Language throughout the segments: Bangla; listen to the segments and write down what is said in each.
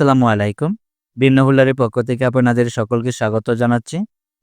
আসসালামু আলাইকুম। ভিন্নহুল্লারের পক্ষ থেকে আপনাদের সকলকে স্বাগত জানাচ্ছি।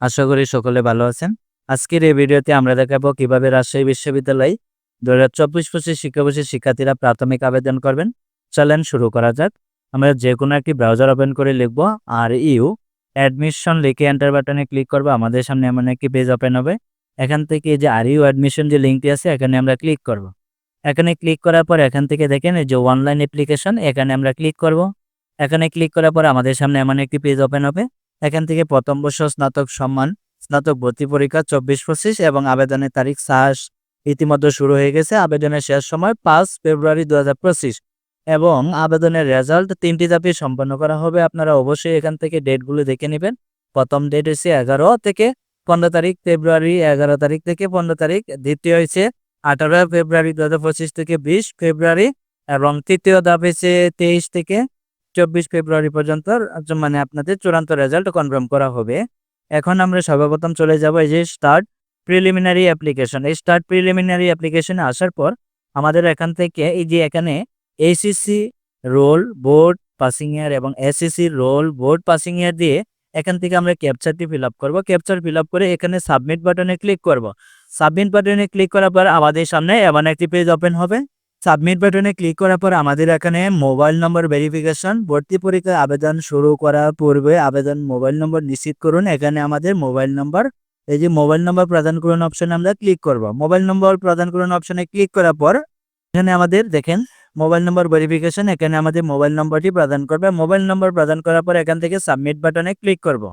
আশা করি সকলে ভালো আছেন। আজকের এই ভিডিওতে আমরা দেখাবো কীভাবে রাজশাহী বিশ্ববিদ্যালয় দু হাজার চব্বিশ পঁচিশ শিক্ষাবর্ষের শিক্ষার্থীরা প্রাথমিক আবেদন করবেন। চলেন শুরু করা যাক। আমরা যে কোনো একটি ব্রাউজার ওপেন করে লিখব আর ইউ অ্যাডমিশন লিখে এন্টার বাটনে ক্লিক করব। আমাদের সামনে এমন একটি পেজ ওপেন হবে। এখান থেকে যে আর ইউ অ্যাডমিশন যে লিঙ্কটি আছে, এখানে আমরা ক্লিক করব। এখানে ক্লিক করার পর এখান থেকে দেখেন যে অনলাইন অ্যাপ্লিকেশন, এখানে আমরা ক্লিক করব। এখানে ক্লিক করার পর আমাদের সামনে এমন একটি পেজ ওপেন হবে। এখান থেকে প্রথম বর্ষ, স্নাতক সম্মান, স্নাতক ভর্তি পরীক্ষা, চব্বিশ, পঁচিশ এবং আবেদনের তারিখ সাহস ইতিমধ্যে শুরু হয়ে গেছে আবেদনের শেষ সময় পাঁচ ফেব্রুয়ারি দু এবং আবেদনের রেজাল্ট তিনটি ধাপে সম্পন্ন করা হবে। আপনারা অবশ্যই এখান থেকে ডেটগুলো দেখে নেবেন। প্রথম ডেট হচ্ছে এগারো থেকে পনেরো তারিখ, ফেব্রুয়ারি এগারো তারিখ থেকে পনেরো তারিখ। দ্বিতীয় হচ্ছে আঠারো ফেব্রুয়ারি দু হাজার পঁচিশ থেকে বিশ ফেব্রুয়ারি এবং তৃতীয় ধাপ হয়েছে তেইশ থেকে চব্বিশ ফেব্রুয়ারি পর্যন্ত আচ্ছা, মানে আপনাদের চূড়ান্ত রেজাল্ট কনফার্ম করা হবে। এখন আমরা সর্বপ্রথম চলে যাব এই যে স্টার্ট প্রিলিমিনারি অ্যাপ্লিকেশন এই স্টার্ট প্রিলিমিনারি অ্যাপ্লিকেশনে আসার পর আমাদের এখান থেকে এই যে এখানে HSC roll board passing year এবং SSC roll board passing year দিয়ে এখান থেকে আমরা ক্যাপচারটি ফিল আপ করব। ক্যাপচার ফিল আপ করে এখানে সাবমিট বাটনে ক্লিক করব। সাবমিট বাটনে ক্লিক করার পর আমাদের সামনে এমন একটি পেজ ওপেন হবে। সাবমিট বাটনে ক্লিক করার পর আমাদের এখানে মোবাইল নম্বর ভেরিফিকেশন ভর্তি পরীক্ষায় আবেদন শুরু করার পূর্বে আবেদন মোবাইল নম্বর নিশ্চিত করুন। এখানে আমাদের মোবাইল নম্বর এই যে মোবাইল নম্বর প্রদান করুন অপশনে আমরা ক্লিক করব। মোবাইল নম্বর প্রদান করুন অপশনে ক্লিক করার পর এখানে আমাদের দেখেন মোবাইল নম্বর ভেরিফিকেশন এখানে আমাদের মোবাইল নম্বরটি প্রদান করবে। মোবাইল নম্বর প্রদান করার পর এখান থেকে সাবমিট বাটনে ক্লিক করব।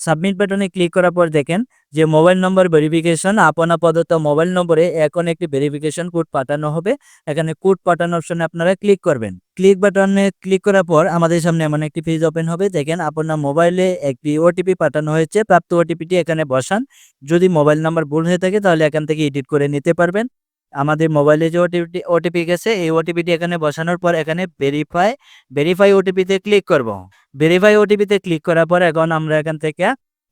সাবমিট বাটনে ক্লিক করার পর দেখেন যে মোবাইল নম্বর ভেরিফিকেশন আপনা প্রদত্ত মোবাইল নম্বরে এখন একটি ভেরিফিকেশন কোড পাঠানো হবে। এখানে কোড পাঠানো অপশনে আপনারা ক্লিক করবেন। ক্লিক বাটনে ক্লিক করার পর আমাদের সামনে এমন একটি পেজ ওপেন হবে। দেখেন আপনার মোবাইলে একটি ওটিপি পাঠানো হয়েছে। প্রাপ্ত ওটিপিটি এখানে বসান। যদি মোবাইল নাম্বার ভুল হয়ে থাকে তাহলে এখান থেকে এডিট করে নিতে পারবেন। আমাদের মোবাইলে যে ওটিপি ওটিপি গেছে, এই ওটিপিটি এখানে বসানোর পর এখানে ভেরিফাই ভেরিফাই ওটিপিতে ক্লিক করব। ভেরিফাই ওটিপিতে ক্লিক করার পর এখন আমরা এখান থেকে,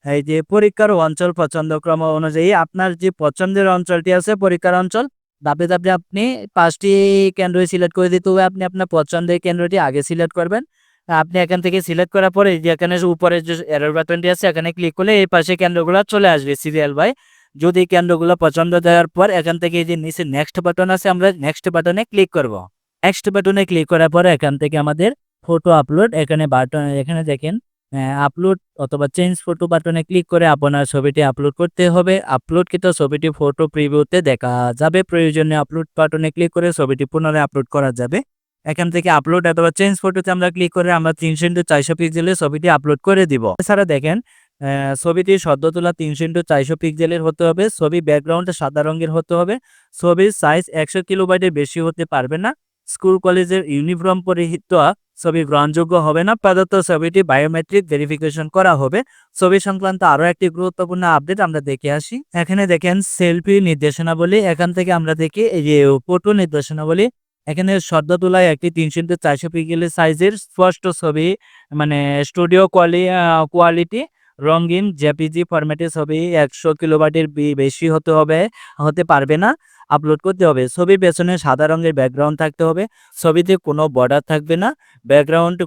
এই যে পরীক্ষার অঞ্চল পছন্দ ক্রম অনুযায়ী আপনার যে পছন্দের অঞ্চলটি আছে, পরীক্ষার অঞ্চল ধাপে ধাপে আপনি পাঁচটি কেন্দ্র সিলেক্ট করে দিতে হবে। আপনি আপনার পছন্দের কেন্দ্রটি আগে সিলেক্ট করবেন। আপনি এখান থেকে সিলেক্ট করার পরে যে এখানে উপরে যে এরর বাটনটি আছে, এখানে ক্লিক করলে এই পাশে কেন্দ্রগুলো চলে আসবে। সিরিয়াল বাই যদি কেন্দ্রগুলো পছন্দ দেওয়ার পর এখান থেকে যে নিচে নেক্সট বাটন আছে, আমরা নেক্সট বাটনে ক্লিক করব। নেক্সট বাটনে ক্লিক করার পরে এখান থেকে আমাদের ফটো আপলোড এখানে বাটন এখানে দেখেন আপলোড অথবা চেঞ্জ ফটো বাটনে ক্লিক করে আপনার ছবিটি আপলোড করতে হবে। আপলোডকৃত ছবিটি ফটো প্রিভিউতে দেখা যাবে। প্রয়োজনে আপলোড বাটনে ক্লিক করে ছবিটি পুনরায় আপলোড করা যাবে। এখান থেকে আপলোড অথবা চেঞ্জ ফটোতে আমরা ক্লিক করে আমরা তিনশো ইন্টু চারশো পিক্সেলের ছবিটি আপলোড করে দিব। এছাড়া দেখেন ছবিটি সদ্য তোলা তিনশো ইন্টু চারশো পিক্সেলের হতে হবে। ছবি ব্যাকগ্রাউন্ডে সাদা রঙের হতে হবে। ছবির সাইজ একশো কিলোবাইটের বেশি হতে পারবে না। স্কুল কলেজের ইউনিফর্ম পরিহিত ছবি গ্রহণযোগ্য হবে না। প্রদত্ত ছবিটি বায়োমেট্রিক ভেরিফিকেশন করা হবে। ছবি সংক্রান্ত আরও একটি গুরুত্বপূর্ণ আপডেট আমরা দেখে আসি। এখানে দেখেন সেলফি নির্দেশনাবলী। এখান থেকে আমরা দেখি ফটো নির্দেশনাবলী। এখানে সদ্য তোলায় একটি তিনশো ইন্টু চারশো পিক্সেলের সাইজের স্পষ্ট ছবি মানে স্টুডিও কোয়ালি কোয়ালিটি রঙিন জেপিজি ফরম্যাটে ছবি একশো কিলোবাটের বেশি হতে হবে হতে পারবে না। আপলোড করতে হবে। ছবির পেছনে সাদা রঙের ব্যাকগ্রাউন্ড থাকতে হবে। ছবিতে কোনো বর্ডার থাকবে না। ব্যাকগ্রাউন্ড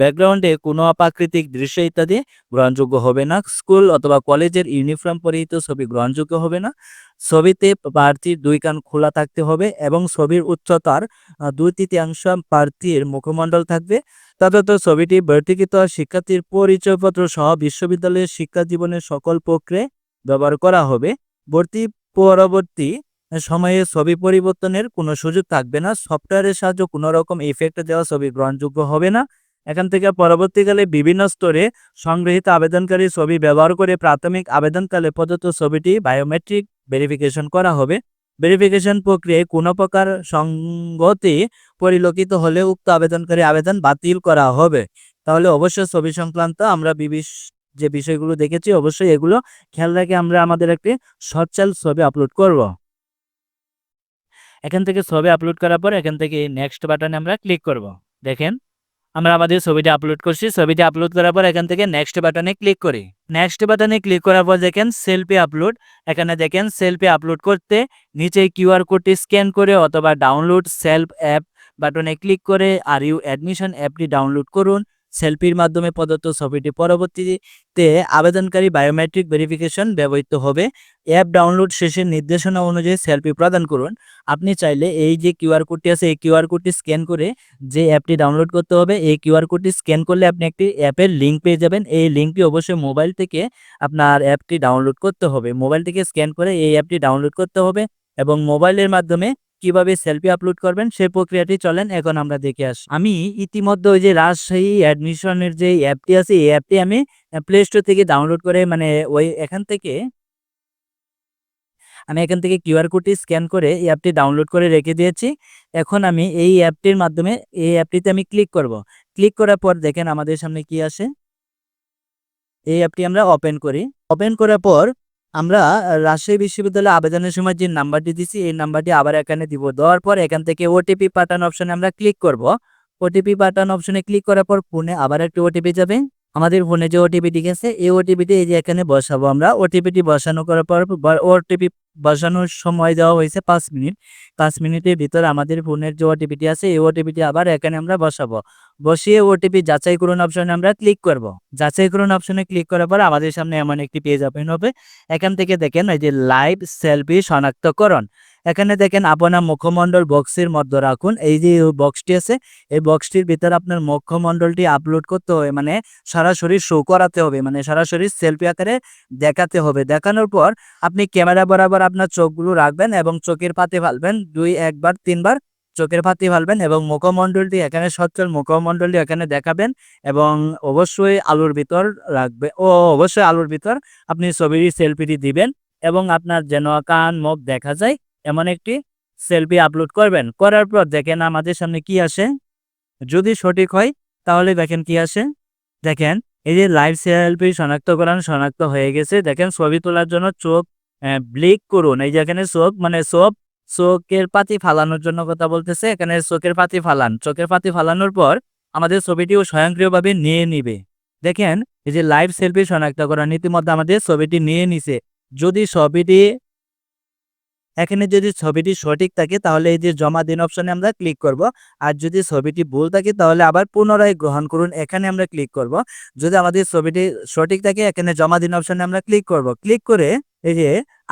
ব্যাকগ্রাউন্ডে কোনো অপ্রাকৃতিক দৃশ্য ইত্যাদি গ্রহণযোগ্য হবে না। স্কুল অথবা কলেজের ইউনিফর্ম পরিহিত ছবি গ্রহণযোগ্য হবে না। ছবিতে প্রার্থীর দুই কান খোলা থাকতে হবে এবং ছবির উচ্চতার দুই তৃতীয়াংশ প্রার্থীর মুখমণ্ডল থাকবে। তথাৎ ছবিটি ভর্তিকৃত শিক্ষার্থীর পরিচয়পত্র সহ বিশ্ববিদ্যালয়ের শিক্ষা জীবনের সকল প্রক্রিয়ায় ব্যবহার করা হবে। ভর্তি পরবর্তী সময়ে ছবি পরিবর্তনের কোনো সুযোগ থাকবে না। সফটওয়্যারের সাহায্যে কোনো রকম ইফেক্ট দেওয়া ছবি গ্রহণযোগ্য হবে না। এখান থেকে পরবর্তীকালে বিভিন্ন স্তরে সংগৃহীত আবেদনকারী ছবি ব্যবহার করে প্রাথমিক আবেদনকালে প্রদত্ত ছবিটি বায়োমেট্রিক ভেরিফিকেশন করা হবে। ভেরিফিকেশন প্রক্রিয়ায় কোনো প্রকার সঙ্গতি পরিলক্ষিত হলে উক্ত আবেদনকারী আবেদন বাতিল করা হবে। তাহলে অবশ্যই ছবি সংক্রান্ত আমরা বিবিস যে বিষয়গুলো দেখেছি, অবশ্যই এগুলো খেয়াল রেখে আমরা আমাদের একটি সচ্ছল ছবি আপলোড করব। এখান থেকে ছবি আপলোড করার পর এখান থেকে নেক্সট বাটনে আমরা ক্লিক করব। দেখেন, আমরা আমাদের ছবিটা আপলোড করছি। ছবিটা আপলোড করার পর এখান থেকে নেক্সট বাটনে ক্লিক করি। নেক্সট বাটনে ক্লিক করার পর দেখেন সেলফি আপলোড এখানে দেখেন সেলফি আপলোড করতে নিচে কিউআর কোডটি স্ক্যান করে অথবা ডাউনলোড সেলফ অ্যাপ বাটনে ক্লিক করে আর ইউ অ্যাডমিশন অ্যাপটি ডাউনলোড করুন। সেলফির মাধ্যমে প্রদত্ত ছবিটি পরবর্তীতে আবেদনকারী বায়োমেট্রিক ভেরিফিকেশন ব্যবহৃত হবে। অ্যাপ ডাউনলোড শেষে নির্দেশনা অনুযায়ী সেলফি প্রদান করুন। আপনি চাইলে এই যে কিউআর কোডটি আছে, এই কিউআর কোডটি স্ক্যান করে যে অ্যাপটি ডাউনলোড করতে হবে, এই কিউআর কোডটি স্ক্যান করলে আপনি একটি অ্যাপের লিঙ্ক পেয়ে যাবেন। এই লিঙ্কটি অবশ্যই মোবাইল থেকে আপনার অ্যাপটি ডাউনলোড করতে হবে। মোবাইল থেকে স্ক্যান করে এই অ্যাপটি ডাউনলোড করতে হবে এবং মোবাইলের মাধ্যমে কীভাবে সেলফি আপলোড করবেন, সেই প্রক্রিয়াটি চলেন, এখন আমরা দেখে আস। আমি ইতিমধ্যে ওই যে রাজশাহী অ্যাডমিশনের যে অ্যাপটি আছে, এই অ্যাপটি আমি প্লে স্টোর থেকে ডাউনলোড করে মানে ওই এখান থেকে, আমি এখান থেকে কিউআর কোডটি স্ক্যান করে এই অ্যাপটি ডাউনলোড করে রেখে দিয়েছি। এখন আমি এই অ্যাপটির মাধ্যমে, এই অ্যাপটিতে আমি ক্লিক করব। ক্লিক করার পর দেখেন আমাদের সামনে কি আসে। এই অ্যাপটি আমরা ওপেন করি। ওপেন করার পর আমরা রাজশাহী বিশ্ববিদ্যালয়ে আবেদনের সময় যে নাম্বারটি দিছি, এই নাম্বারটি আবার এখানে দিব। দেওয়ার পর এখান থেকে ওটিপি পাঠানো অপশনে আমরা ক্লিক করব। ওটিপি পাঠানো অপশনে ক্লিক করার পর ফোনে আবার একটি ওটিপি যাবে। আমাদের ফোনে যে ওটিপিটি গেছে, এই ওটিপিটি এই যে এখানে বসাবো আমরা। ওটিপিটি বসানো করার পর ওটিপি বসানোর সময় দেওয়া হয়েছে পাঁচ মিনিট। পাঁচ মিনিটের ভিতর আমাদের ফোনের যে ওটিপিটি আছে, এই ওটিপিটি আবার এখানে আমরা বসাবো। বসিয়ে ওটিপি যাচাই করুন অপশনে আমরা ক্লিক করব। যাচাই করুন অপশনে ক্লিক করার পর আমাদের সামনে এমন একটি পেজ ওপেন হবে। এখান থেকে দেখেন এই যে লাইভ সেলফি শনাক্তকরণ। এখানে দেখেন আপনার মুখমণ্ডল বক্সের মধ্যে রাখুন। এই যে বক্সটি আছে, এই বক্সটির ভিতরে আপনার মুখমণ্ডলটি আপলোড করতে হবে মানে সরাসরি শো করাতে হবে মানে সরাসরি সেলফি আকারে দেখাতে হবে। দেখানোর পর আপনি ক্যামেরা বরাবর আপনার চোখগুলো রাখবেন এবং চোখের পাতে ফালবেন। দুই, একবার, তিনবার চোখের পাতি ফালবেন এবং মুখমণ্ডলটি এখানে সচ্ছল মুখমণ্ডলটি এখানে দেখাবেন এবং অবশ্যই আলুর ভিতর রাখবে। ও, অবশ্যই আলুর ভিতর আপনি ছবির সেলফিটি দিবেন এবং আপনার যেন কান, মুখ দেখা যায়। এমন একটি সেলফি আপলোড করবেন। করার পর দেখেন আমাদের সামনে কি আসে। যদি সঠিক হয়, তাহলে দেখেন কি আসে। দেখেন, এই যে লাইভ সেলফি শনাক্তকরণ শনাক্ত হয়ে গেছে। দেখেন, ছবি তোলার জন্য চোখ ব্লিক করুন। এই যে এখানে চোখ মানে চোখ, চোখের পাতি ফালানোর জন্য কথা বলতেছে। এখানে চোখের পাতি ফালান। চোখের পাতি ফালানোর পর আমাদের ছবিটিও স্বয়ংক্রিয়ভাবে নিয়ে নিবে। দেখেন, এই যে লাইভ সেলফি শনাক্তকরণ ইতিমধ্যে আমাদের ছবিটি নিয়ে নিছে। যদি ছবিটি এখানে যদি ছবিটি সঠিক থাকে, তাহলে এই যে জমা দিন অপশনে আমরা ক্লিক করব। আর যদি ছবিটি ভুল থাকে, তাহলে আবার পুনরায় গ্রহণ করুন। এখানে আমরা ক্লিক করব। যদি আমাদের ছবিটি সঠিক থাকে, এখানে জমা দিন অপশনে আমরা ক্লিক করব। ক্লিক করে এই যে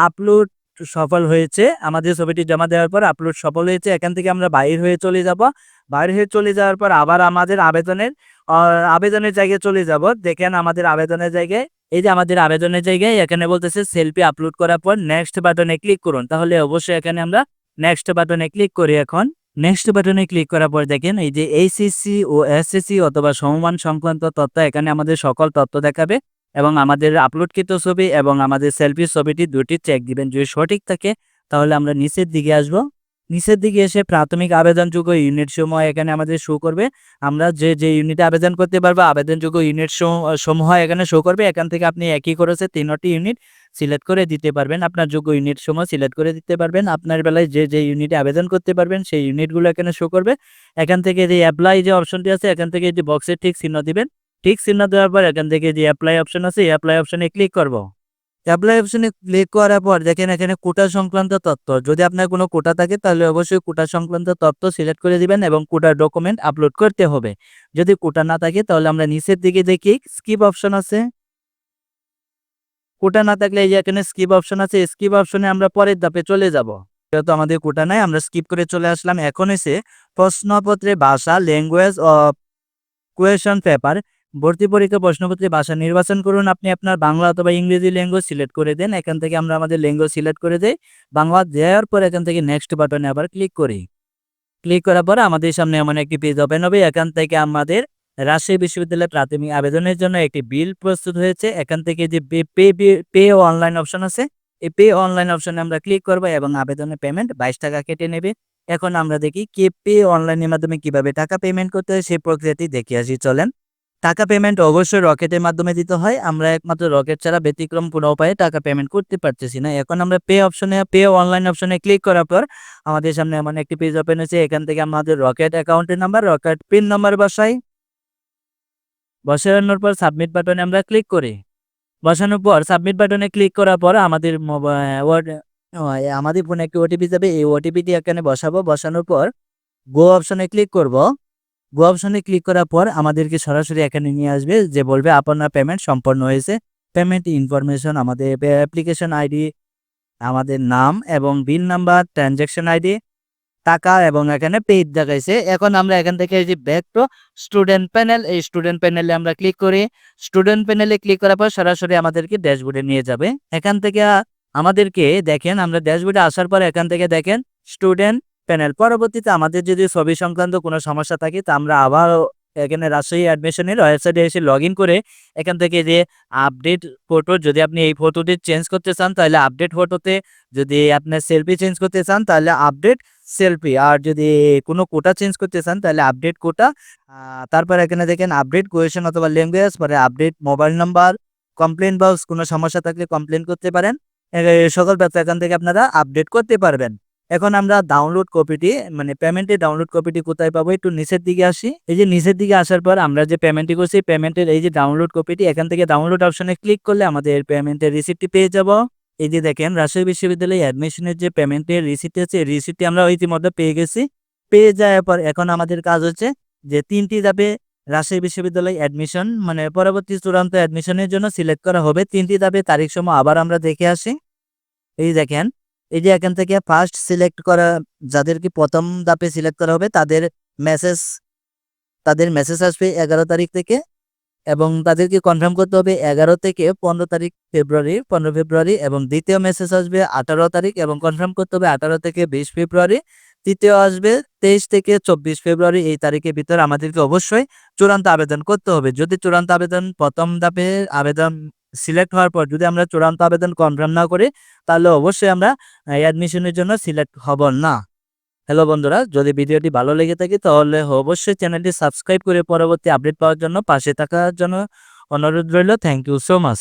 আপলোড সফল হয়েছে, আমাদের ছবিটি জমা দেওয়ার পর আপলোড সফল হয়েছে, এখান থেকে আমরা বাইর হয়ে চলে যাব। বাইর হয়ে চলে যাওয়ার পর আবার আমাদের আবেদনের আবেদনের জায়গায় চলে যাব। দেখেন আমাদের আবেদনের জায়গায় এই যে আমাদের আবেদনের জায়গায় এখানে বলতেছে সেলফি আপলোড করার পর নেক্সট বাটনে ক্লিক করুন। তাহলে অবশ্যই এখানে আমরা নেক্সট বাটনে ক্লিক করি এখন। নেক্সট বাটনে ক্লিক করার পর দেখেন এই যে এইচএসসি ও এসএসসি অথবা সমমান সংক্রান্ত তথ্য এখানে আমাদের সকল তথ্য দেখাবে এবং আমাদের আপলোডকৃত ছবি এবং আমাদের সেলফি ছবিটি দুটি চেক দিবেন। যদি সঠিক থাকে তাহলে আমরা নিচের দিকে আসব। নিচের দিকে এসে প্রাথমিক আবেদনযোগ্য ইউনিট সমূহ এখানে আমাদের শো করবে। আমরা যে যে ইউনিটে আবেদন করতে পারব, আবেদনযোগ্য ইউনিট সমূহ এখানে শো করবে। এখান থেকে আপনি একই করেছে তিনটি ইউনিট সিলেক্ট করে দিতে পারবেন। আপনার যোগ্য ইউনিট সমূহ সিলেক্ট করে দিতে পারবেন। আপনার বেলায় যে যে ইউনিটে আবেদন করতে পারবেন, সেই ইউনিটগুলো এখানে শো করবে। এখান থেকে যে অ্যাপ্লাই যে অপশনটি আছে, এখান থেকে যে বক্সের ঠিক চিহ্ন দিবেন। ঠিক চিহ্ন দেওয়ার পর এখান থেকে যে অ্যাপ্লাই অপশন আছে, এই অ্যাপ্লাই অপশনে ক্লিক করব। অ্যাপ্লাই অপশনে ক্লিক করার পর দেখেন এখানে কোটা সংক্রান্ত তথ্য। যদি আপনার কোনো কোটা থাকে তাহলে অবশ্যই কোটা সংক্রান্ত তথ্য সিলেক্ট করে দিবেন এবং কোটার ডকুমেন্ট আপলোড করতে হবে। যদি কোটা না থাকে তাহলে আমরা নিচের দিকে দেখি, স্কিপ অপশন আছে। কোটা না থাকলে এই যে এখানে স্কিপ অপশন আছে, স্কিপ অপশনে আমরা পরের ধাপে চলে যাব। যেহেতু আমাদের কোটা নাই, আমরা স্কিপ করে চলে আসলাম। এখন এসে প্রশ্নপত্রে ভাষা, ল্যাঙ্গুয়েজ অফ কোয়েশন পেপার। ভর্তি পরীক্ষা, প্রশ্নপত্রে ভাষা নির্বাচন করুন। আপনি আপনার বাংলা অথবা ইংরেজি ল্যাঙ্গুয়েজ সিলেক্ট করে দেন। এখান থেকে আমরা আমাদের ল্যাঙ্গুয়েজ সিলেক্ট করে দেই। বাংলা দেওয়ার পর এখান থেকে নেক্সট বাটনে আবার ক্লিক করি। ক্লিক করার পর আমাদের সামনে এমন একটি পেজ ওপেন হবে। এখান থেকে আমাদের রাজশাহী বিশ্ববিদ্যালয়ের প্রাথমিক আবেদনের জন্য একটি বিল প্রস্তুত হয়েছে। এখান থেকে যে পে পে অনলাইন অপশন আছে, এই পে অনলাইন অপশনে আমরা ক্লিক করব এবং আবেদনের পেমেন্ট বাইশ টাকা কেটে নেবে। এখন আমরা দেখি কে পে অনলাইনের মাধ্যমে কীভাবে টাকা পেমেন্ট করতে হয়, সেই প্রক্রিয়াটি দেখে আসি। চলেন টাকা পেমেন্ট অবশ্যই রকেটের মাধ্যমে দিতে হয়। আমরা একমাত্র রকেট ছাড়া ব্যতিক্রম কোনো উপায়ে টাকা পেমেন্ট করতে পারতেছি না। এখন আমরা পে অপশনে পে অনলাইন অপশনে ক্লিক করার পর আমাদের সামনে এমন একটি পেজ ওপেন হয়েছে। এখান থেকে আমাদের রকেট অ্যাকাউন্টের নাম্বার রকেট পিন নাম্বার বসাই। বসানোর পর সাবমিট বাটনে আমরা ক্লিক করি। বসানোর পর সাবমিট বাটনে ক্লিক করার পর আমাদের আমাদের ফোনে একটি ওটিপি যাবে। এই ওটিপিটি এখানে বসাবো। বসানোর পর গো অপশনে ক্লিক করব। গো অপশনে ক্লিক করার পর আমাদেরকে সরাসরি এখানে নিয়ে আসবে যে বলবে আপনার পেমেন্ট সম্পন্ন হয়েছে। পেমেন্ট ইনফরমেশন আমাদের অ্যাপ্লিকেশন আইডি আমাদের নাম এবং বিল নাম্বার ট্রানজ্যাকশন আইডি টাকা এবং এখানে পেইড দেখাইছে। এখন আমরা এখান থেকে এই যে ব্যাক টু স্টুডেন্ট প্যানেল এই স্টুডেন্ট প্যানেলে আমরা ক্লিক করি। স্টুডেন্ট প্যানেলে ক্লিক করার পর সরাসরি আমাদেরকে ড্যাশবোর্ডে নিয়ে যাবে। এখান থেকে আমাদেরকে দেখেন, আমরা ড্যাশবোর্ডে আসার পর এখান থেকে দেখেন স্টুডেন্ট প্যানেল পরবর্তীতে আমাদের যদি ছবি সংক্রান্ত কোনো সমস্যা থাকে, তা আমরা আবার এখানে রাজশাহী অ্যাডমিশনের ওয়েবসাইটে এসে লগ করে এখান থেকে যে আপডেট ফটো যদি আপনি এই ফটোটি চেঞ্জ করতে চান, তাহলে আপডেট ফটোতে যদি আপনার সেলফি চেঞ্জ করতে চান, তাহলে আপডেট সেলফি আর যদি কোনো কোটা চেঞ্জ করতে চান, তাহলে আপডেট কোটা তারপর এখানে দেখেন আপডেট কোয়েশন অথবা ল্যাঙ্গুয়েজ পরে update mobile number complain box কোনো সমস্যা থাকলে কমপ্লেন করতে পারেন। সকল ব্যবসা এখান থেকে আপনারা আপডেট করতে পারবেন। এখন আমরা ডাউনলোড কপিটি মানে পেমেন্টের ডাউনলোড কপিটি কোথায় পাবো? একটু নিচের দিকে আসি। এই যে নিচের দিকে আসার পর আমরা যে পেমেন্টটি করছি পেমেন্টের এই যে ডাউনলোড কপিটি এখান থেকে ডাউনলোড অপশনে ক্লিক করলে আমাদের পেমেন্টের রিসিপ্টটি পেয়ে যাব। এই যে দেখেন, রাজশাহী বিশ্ববিদ্যালয়ে অ্যাডমিশনের যে পেমেন্টের রিসিপ্ট আছে রিসিপ্টটি আমরা ইতিমধ্যে পেয়ে গেছি। পেয়ে যাওয়ার পর এখন আমাদের কাজ হচ্ছে যে তিনটি ধাপে রাজশাহী বিশ্ববিদ্যালয় অ্যাডমিশন মানে পরবর্তী চূড়ান্ত অ্যাডমিশনের জন্য সিলেক্ট করা হবে। তিনটি ধাপে তারিখ সময় আবার আমরা দেখে আসি। এই দেখেন এই যে এখান থেকে ফার্স্ট সিলেক্ট করা যাদেরকে প্রথম ধাপে সিলেক্ট করা হবে, তাদের মেসেজ তাদের মেসেজ আসবে এগারো তারিখ থেকে এবং তাদেরকে কনফার্ম করতে হবে এগারো থেকে পনেরো তারিখ ফেব্রুয়ারি পনেরো ফেব্রুয়ারি এবং দ্বিতীয় মেসেজ আসবে আঠারো তারিখ এবং কনফার্ম করতে হবে আঠারো থেকে বিশ ফেব্রুয়ারি তৃতীয় আসবে তেইশ থেকে চব্বিশ ফেব্রুয়ারি এই তারিখের ভিতরে আমাদেরকে অবশ্যই চূড়ান্ত আবেদন করতে হবে। যদি চূড়ান্ত আবেদন প্রথম ধাপে আবেদন সিলেক্ট হওয়ার পর যদি আমরা চূড়ান্ত আবেদন কনফার্ম না করি, তাহলে অবশ্যই আমরা অ্যাডমিশনের জন্য সিলেক্ট হব না। হ্যালো বন্ধুরা, যদি ভিডিওটি ভালো লেগে থাকে তাহলে অবশ্যই চ্যানেলটি সাবস্ক্রাইব করে পরবর্তী আপডেট পাওয়ার জন্য পাশে থাকার জন্য অনুরোধ রইল। Thank you so much